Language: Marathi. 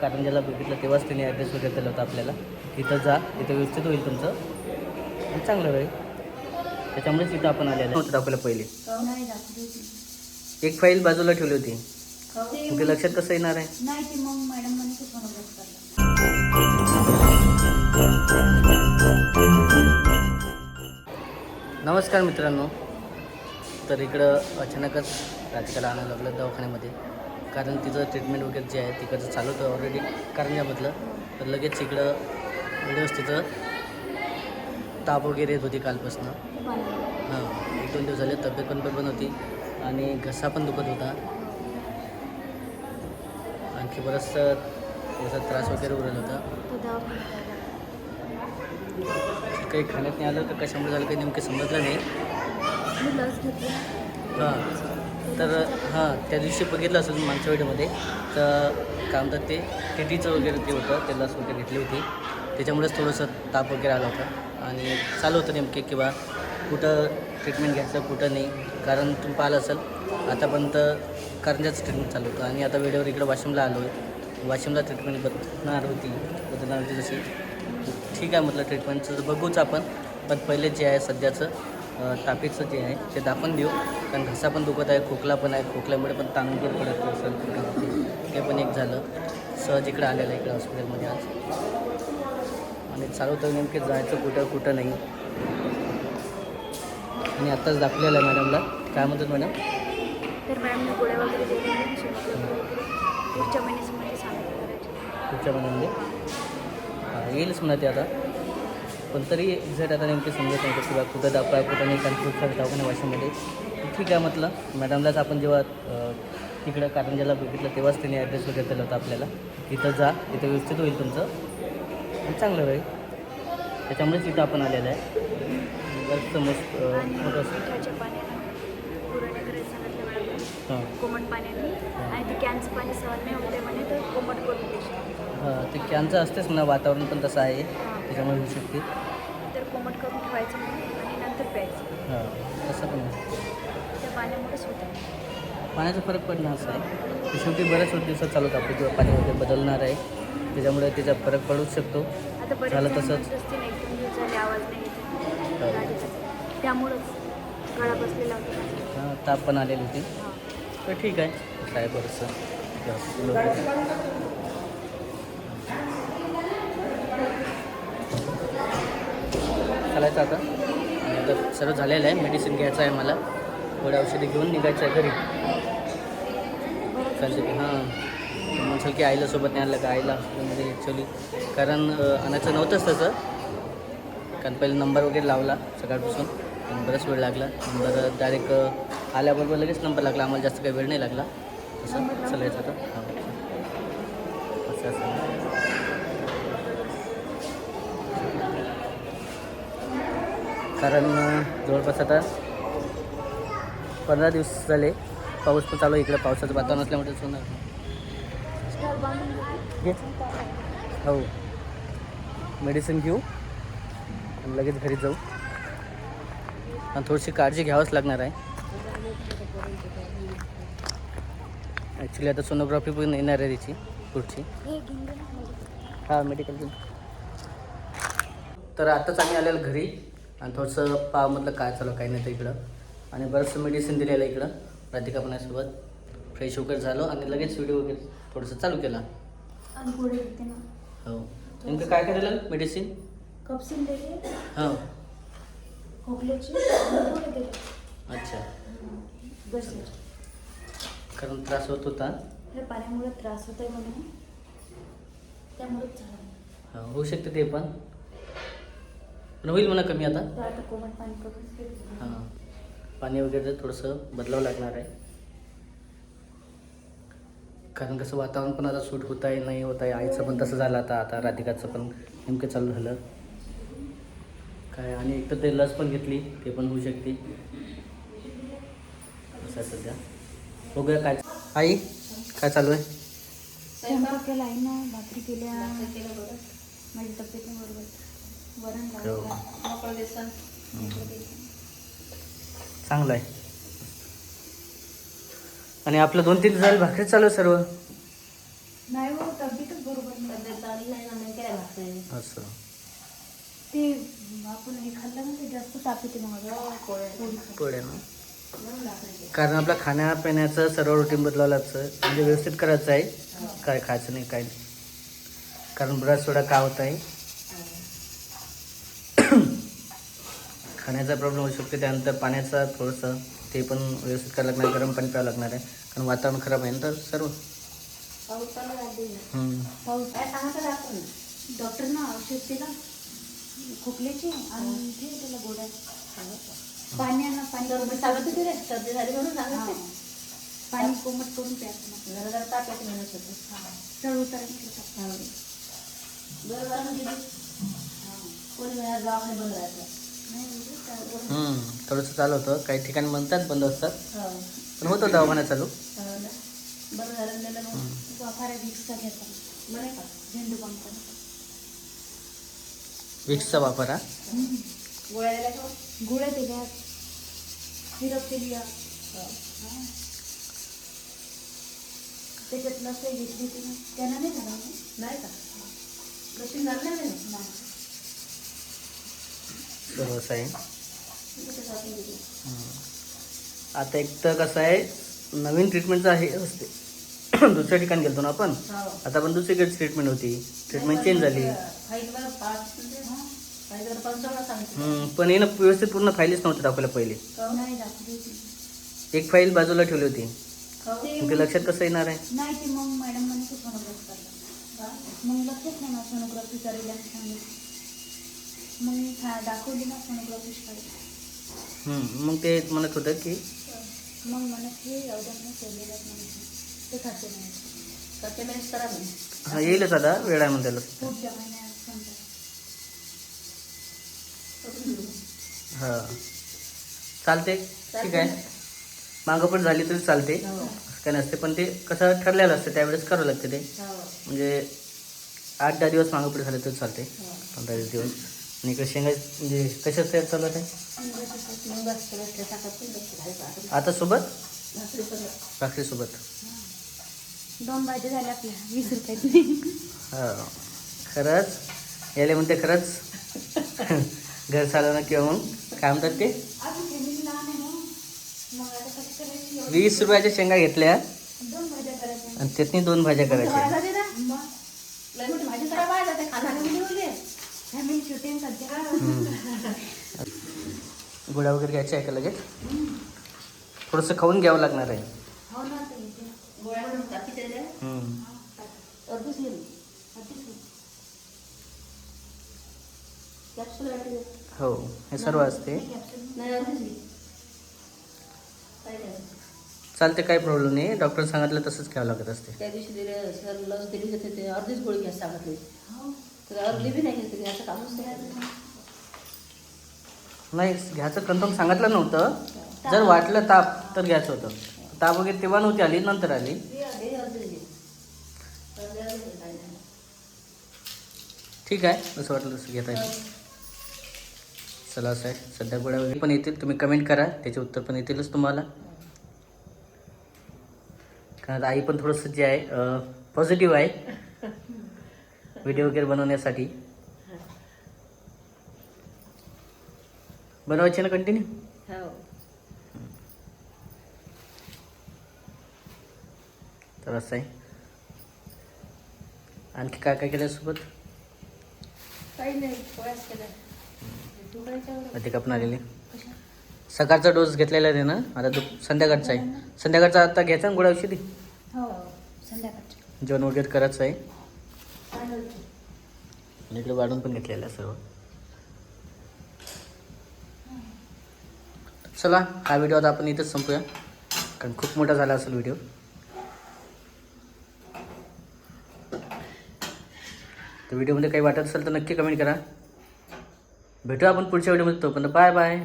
कारण ज्याला बघितलं तेव्हाच त्यांनी ॲड्रेस वगैरे दिला होता आपल्याला. इथं जा इथं व्यवस्थित होईल तुमचं. आणि चांगलं राहील त्याच्यामुळेच इथं आपण आलेलं होतं आपल्याला पहिले. नाही दाखवली होती. एक फाईल बाजूला ठेवली होती. मग ते लक्षात कसं येणार आहे? नमस्कार मित्रांनो. तर इकडं अचानकच राधिकाला आणायला लागलं दवाखान्यामध्ये. कारण तिचं ट्रीटमेंट वगैरे जे आहे तिकडचं चालू होतं ऑलरेडी कारंजामधलं तर लगेच इकडं व्हिडिओज तिचं ताप वगैरे येत होती कालपासून. हां एक दोन दिवस झाले तब्येत पण बरोबर नव्हती आणि घसा पण दुखत होता. आणखी बरंचसं त्याचा त्रास वगैरे उरला होता. काही खाण्यात नाही आलं का कशामुळे झालं काही नेमकं समजलं नाही. हां. तर हां त्या दिवशी बघितलं असेल मागच्या व्हिडिओमध्ये तर काय म्हणतात ते टीटीचं वगैरे ते होतं ते लस वगैरे घेतली होती. त्याच्यामुळेच थोडंसं ताप वगैरे आला होता. आणि चालू होतं नेमके किंवा कुठं ट्रीटमेंट घ्यायचं कुठं नाही कारण तुम्ही पाहिलं असेल आतापर्यंत कारंजाचं ट्रीटमेंट चालू होतं. आणि आता वेळेवर इकडं वाशिमला आलो आहे. वाशिमला ट्रीटमेंट बदलणार होती बदलणार होती जशी. ठीक आहे म्हटलं ट्रीटमेंटचं तर बघूच आपण. पण पहिले जे आहे सध्याचं तापीचं जे आहे ते दाखवून देऊ. कारण घसा पण दुखत आहे खोकला पण आहे खोकल्यामुळे पण ताण वगैरे पडत असेल कुठं ते पण एक झालं. सहज इकडं आलेलं आहे इकडं हॉस्पिटलमध्ये आज. आणि चालू तर नेमके जायचं कुठं कुठं नाही. आणि आत्ताच दाखवलेलं आहे मॅडमला. काय म्हणतात मॅडम? तर मॅडमने गोळ्या वगैरे दिल्या नाही सोनोग्राफी वगैरे पुढच्या महिन्यामध्ये? पुढच्या येईलच म्हणा ते आता. पण तरी एक्झॅक्ट आता नेमके समजत नव्हतं किंवा कुठं दाखवा कुठं नाही कारण खूप दवाखान्या वाशिममध्ये. ठीक आहे म्हटलं. मॅडमलाच आपण जेव्हा तिकडं कारंजाला बघितलं तेव्हाच त्यांनी ॲड्रेस वगैरे दिला होता आपल्याला. इथं जा इथं व्यवस्थित होईल तुमचं. आणि चांगलं राहील. त्याच्यामुळेच इथं आपण आलेलं आहे. मस्त हां. कोमट पाण्याने आणि ते कॅनचं पाणी सहन नाही होते म्हणे तर कोमट करून हां ते कॅनचं असतेच म्हणा वातावरण पण तसं आहे. त्याच्यामुळे होऊ शकते. कोमट करून ठेवायचं आणि नंतर प्यायचं. हां तसं पण त्या पाण्यामुळेच होतं. पाण्याचा फरक पडणार असं आहे. ते शेवटी बऱ्याच दिवसात चालू आपलं किंवा पाणी वगैरे बदलणार आहे. त्याच्यामुळे त्याचा फरक पडूच शकतो. आता झालं तसंच. एक दोन दिवस झाले आवाज नाही येते हो. गाडीचा. त्यामुळंच गळा बसलेला होता. माझा. हां ताप पण आलेली होती. हा. तर ठीक आहे. काय बरंचसं ते चालायचं आता. आणि आता सर्व झालेलं आहे. मेडिसिन घ्यायचं आहे मला. थोडे औषधी घेऊन निघायचं आहे घरी. चालते की हां. म्हणसाल की आईला सोबत नाही आणलं का आईला म्हणजे ॲक्च्युली कारण आणायचं नव्हतंच तसं. कारण पहिले नंबर वगैरे लावला सकाळपासून. पण बराच वेळ लागला. नंबर डायरेक्ट आल्याबरोबर लगेच नंबर लागला. आम्हाला जास्त काही वेळ नाही लागला. तसं चालायचं आता. हां. असं असं. कारण जवळपास आता पंधरा दिवस झाले. पाऊस पण चालू आहे. इकडं पावसाचं वातावरण असल्यामुळे सोनार हो. मेडिसिन घेऊ आणि लगेच घरी जाऊ. आणि थोडीशी काळजी घ्यावंच लागणार आहे. ॲक्च्युली आता सोनोग्राफी पण येणार आहे त्याची पुढची. हां मेडिकल तर आत्ताच आम्ही आलेलो घरी. आणि थोडंसं पावमधलं काय चालू काय नाही तर इकडं. आणि बरंचसं मेडिसिन दिलेलं आहे इकडं राधिका पण आहे सोबत. फ्रेश वगैरे झालो आणि लगेच व्हिडिओ वगैरे थोडंसं चालू केला. आणि गोळी देते ना. हो. नेमकं काय करायला मेडिसिन कपसिन हो. खोकल्याची. आणि गोळी देते अच्छा. बस कारण त्रास होत होता. हे पाण्यामुळे त्रास होत आहे म्हणून. त्यामुळेच झालं. हो, होऊ शकते ते पण. पण होईल म्हणा कमी आता. तर आता कोमट पाणी करून हां. पाणी वगैरे थोडंसं बदलावं लागणार आहे. कारण कसं वातावरण पण आता सूट होत आहे नाही होत आहे. आईचं पण तसं झालं आता आता राधिकाचं पण नेमकं चालू झालं. काय आणि एक तर ते लस पण घेतली ते पण होऊ शकते. असं आहे सध्या. बघूया काय आई काय चालू आहे? स्वयंपाक केला आहे ना भाकरी केल्या. माझी तब्येत नाही बरोबर. वरण हो. लावलं मोकळं बेसन. चांगलं आहे आणि आपलं दोन तीन झाले भाकरी चालू आहे सर्व? नाही हो तब्येतच बरोबर नाही. तब्येत चांगली नाही ना मग काय लागतंय असं. ते आपण हे खाल्लं ना ते जास्त ताप येते मग पोळ्या. पोळीचं. पुढे ना? म्हणून लागतंय कारण आपलं खाण्यापिण्याचं सर्व रुटीन बदलावं लागतं म्हणजे व्यवस्थित करायचं आहे. काय खायचं नाही काय नाही. कारण बराच थोडा का होत आहे? खाण्याचा प्रॉब्लेम होऊ शकतो. त्यानंतर पाण्याचा थोडंसं ते पण व्यवस्थित करावं लागणार गरम पाणी प्यावं लागणार आहे. कारण वातावरण खराब आहे ना तर सर्व. आपण? डॉक्टरनं औषध दिला. खोकल्याचे आणि ते त्याला गोड्या पाण्यानं पाणी तर मी सांगत होते रे सर्दी झाली म्हणून. सांगत पाणी कोमट करून प्यायचं जरा जरा ताप येते म्हणत होते. चढ उतार म्हटलं. बरं झालं ना दीदी कोणी वेळा दवाखाने बंद राहतात. थोडंसं चालू होतं. काही ठिकाणी म्हणतात बंद असतात. हो. पण होतं दवाखाना चालू. हो विक्सचा वापर हा गोळ्या दिल्या का गोळ्या दिल्या. सिरप दिली. त्याच्यात लसही घेतली त्यानं नाही झाला ना? नाही का? लसी झालं नाही. असं आहे. आता एक तर कसं आहे नवीन ट्रीटमेंटचं आहे असते दुसऱ्या ठिकाणी गेलतो ना आपण? हो. आता पण दुसरीकडे ट्रीटमेंट होती. ट्रीटमेंट चेंज झाली. म्हणजे पण हे ना व्यवस्थित पूर्ण फाईलच नव्हतं दाखवल्या पहिले. एक फाईल बाजूला ठेवली होती. काहून? मग ते लक्षात कसं येणार आहे? नाही ते मग मॅडम म्हणे की सोनोग्राफी करतात मग मी दाखवली ना मग ते म्हणत होतं की? मग म्हणत हे सोडलेलं म्हणत ते खाते नाही. करते मॅनेज करा म्हणे. हा येईलच आता वेळ आहे म्हणते पुढच्या महिन्यात समजा. हां. चालते ठीक आहे. मागं पण झाली तरी चालते. हो. काय नसते पण ते कसं ठरलेलं असतं त्यावेळेस करावं लागते ते. हो. म्हणजे आठ दहा दिवस मागं पुढे झाले तरी चालते. हो. पंधरा वीस दिवस आणि इकडे शेंगा म्हणजे कशाच तयार चालू आहे. आता सोबत? भाकरी. भाकरीसोबत. दोन भाज्या झाल्या आपल्या. वीस रुपयाची हा. खरंच? याले म्हणते खरंच? घर चालवणं किंवा मग? काय म्हणतात ते? वीस रुपयाच्या शेंगा घेतल्या. आणि त्यातनी दोन भाज्या करायच्या वाया जाते ना. मग लय मोठी भाजी सगळं वाया जाते. खाणारे मुली मुली. फॅमिली छोटी आहे सध्या गोळ्या वगैरे घ्यायच्या आहे का लगेच? थोडंसं खाऊन घ्यावं लागणार आहे. हो. हो हे सर्व असते. चालते काही प्रॉब्लेम नाही. डॉक्टर सांगितलं तसंच घ्यावं लागत असते. त्या दिवशी दिले सर लस दिली होती ते अर्धीच गोळी घ्यायला सांगितली. हो. तर अर्धी बी नाही घेतली असं कामच नाही. नाही घ्यायचं कन्फर्म सांगितलं नव्हतं. जर वाटलं ताप तर घ्यायचं होतं. ताप वगैरे तेव्हा नव्हती आली नंतर आली. ठीक आहे असं वाटलं तसं घेता येईल. चला असं आहे सध्या गोळ्या वगैरे पण येतील तुम्ही कमेंट करा त्याचे उत्तर पण येतीलच तुम्हाला. कारण आई पण थोडंसं जे आहे पॉझिटिव्ह आहे. व्हिडिओ वगैरे बनवण्यासाठी. बनवायचे ना कंटिन्यू हो. तर असं आहे. आणखी काय काय केलं सोबत? काही नाही अधिक आपण आलेले. सकाळचा डोस घेतलेला आहे ना? आता दु संध्याकाळचा आहे. संध्याकाळचा आता घ्यायचा ना गोळ्या औषधी? हो संध्याकाळची. जेवण वगैरे करायचं आहे? इकडे वाढून पण घेतलेलं आहे सर्व. चला हा व्हिडिओ आता आपण इथंच संपूया. कारण खूप मोठा झाला असेल व्हिडिओ तर व्हिडिओमध्ये काही वाटत असेल तर नक्की कमेंट करा. भेटू आपण पुढच्या व्हिडिओमध्ये तोपर्यंत. Bye bye